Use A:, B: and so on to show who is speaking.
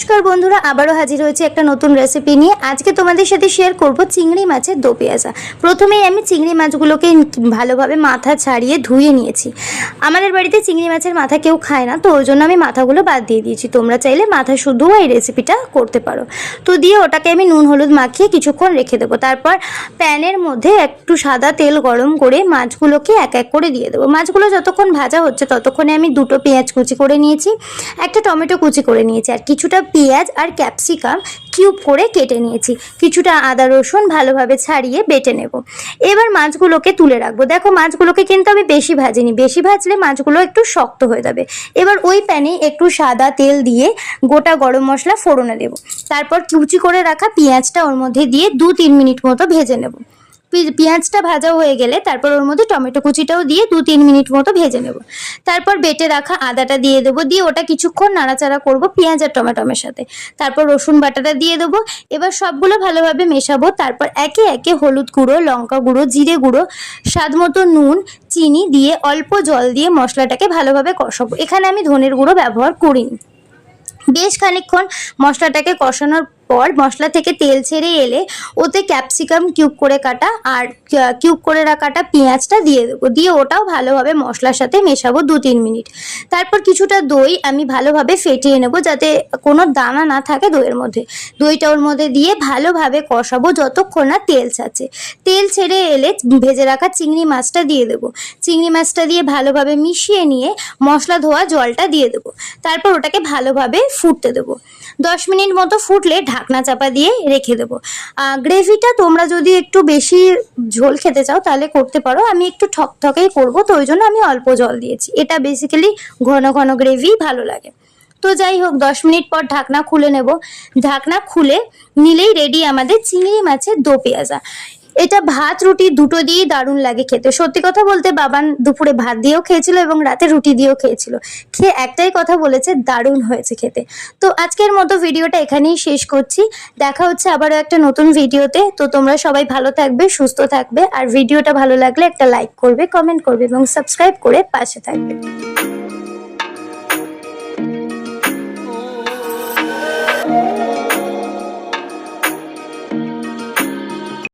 A: নমস্কার বন্ধুরা, আবারও হাজির হয়েছে একটা নতুন রেসিপি নিয়ে। আজকে তোমাদের সাথে শেয়ার করব চিংড়ি মাছের দো পেঁয়াজা। প্রথমেই আমি চিংড়ি মাছগুলোকে ভালোভাবে মাথা ছাড়িয়ে ধুয়ে নিয়েছি। আমাদের বাড়িতে চিংড়ি মাছের মাথা কেউ খায় না, তো ওই জন্য আমি মাথাগুলো বাদ দিয়ে দিয়েছি। তোমরা চাইলে মাথা শুধুও এই রেসিপিটা করতে পারো। তো দিয়ে ওটাকে আমি নুন হলুদ মাখিয়ে কিছুক্ষণ রেখে দেবো। তারপর প্যানের মধ্যে একটু সাদা তেল গরম করে মাছগুলোকে এক এক করে দিয়ে দেবো। মাছগুলো যতক্ষণ ভাজা হচ্ছে, ততক্ষণে আমি দুটো পেঁয়াজ কুচি করে নিয়েছি, একটা টমেটো কুচি করে নিয়েছি। আর কিছুটা পেঁয়াজ আর ক্যাপসিকাম কিউব করে কেটে নিয়েছি। কিছুটা আদা, রসুন ভালোভাবে ছাড়িয়ে বেটে নেব। এবার মাছগুলোকে তুলে রাখব। দেখো, মাছগুলোকে কিন্তু আমি বেশি ভাজিনি। বেশি ভাজলে মাছগুলো একটু শক্ত হয়ে যাবে। এবার ওই প্যানে একটু সাদা তেল দিয়ে গোটা গরম মশলা ফোড়নে দেবো। তারপর কুচি করে রাখা পেঁয়াজটা ওর মধ্যে দিয়ে দু তিন মিনিট মতো ভেজে নেব। পেঁয়াজটা ভাজা হয়ে গেলে তারপর ওর মধ্যে টমেটো কুচিটাও দিয়ে দু তিন মিনিট মতো ভেজে নেব। তারপর বেটে রাখা আদাটা দিয়ে দেবো। দিয়ে ওটা কিছুক্ষণ নাড়াচাড়া করব পেঁয়াজ আর টমেটোমের সাথে। তারপর রসুন বাটাটা দিয়ে দেবো। এবার সবগুলো ভালোভাবে মেশাবো। তারপর একে একে হলুদ গুঁড়ো, লঙ্কা গুঁড়ো, জিরে গুঁড়ো, স্বাদ মতো নুন, চিনি দিয়ে অল্প জল দিয়ে মশলাটাকে ভালোভাবে কষাবো। এখানে আমি ধনের গুঁড়ো ব্যবহার করিনি। বেশ খানিকক্ষণ মশলাটাকে কষানোর পর মশলা থেকে তেল ছেড়ে এলে ওতে ক্যাপসিকাম কিউব করে কাটা আর কিউব করে রাখাটা পেঁয়াজটা দিয়ে দেবো। দিয়ে ওটাও ভালোভাবে মশলার সাথে মেশাবো দু তিন মিনিট। তারপর কিছুটা দই আমি ভালোভাবে ফেটিয়ে নেব যাতে কোনো দানা না থাকে দইয়ের মধ্যে। দইটা ওর মধ্যে দিয়ে ভালোভাবে কষাবো যতক্ষণ না তেল ছাড়ছে। তেল ছেড়ে এলে ভেজে রাখা চিংড়ি মাছটা দিয়ে দেবো। চিংড়ি মাছটা দিয়ে ভালোভাবে মিশিয়ে নিয়ে মশলা ধোয়া জলটা দিয়ে দেবো। তারপর ওটাকে ভালোভাবে ফুটতে দেবো। দশ মিনিট মতো ফুটলে ঢাকনা চাপা দিয়ে রেখে দেবো। গ্রেভিটা তোমরা যদি একটু বেশি ঝোল খেতে চাও তাহলে করতে পারো। আমি একটু ঠকঠকেই করব, তো ওই জন্য আমি অল্প জল দিয়েছি। এটা বেসিক্যালি ঘন ঘন গ্রেভি ভালো লাগে। তো যাই হোক, দশ মিনিট পর ঢাকনা খুলে নেব। ঢাকনা খুলে নিলেই রেডি আমাদের চিংড়ি মাছের দো পেঁয়াজা। এটা ভাত, রুটি দুটো দিয়েই দারুণ লাগে খেতে। সত্যি কথা বলতে বাবান দুপুরে ভাত দিয়েও খেয়েছিল এবং রাতে রুটি দিয়েও খেয়েছিল। খেয়ে একটাই কথা বলেছে, দারুণ হয়েছে খেতে। তো আজকের মতো ভিডিওটা এখানেই শেষ করছি। দেখা হচ্ছে আবারও একটা নতুন ভিডিওতে। তো তোমরা সবাই ভালো থাকবে, সুস্থ থাকবে। আর ভিডিওটা ভালো লাগলে একটা লাইক করবে কমেন্ট করবে এবং সাবস্ক্রাইব করে পাশে থাকবে।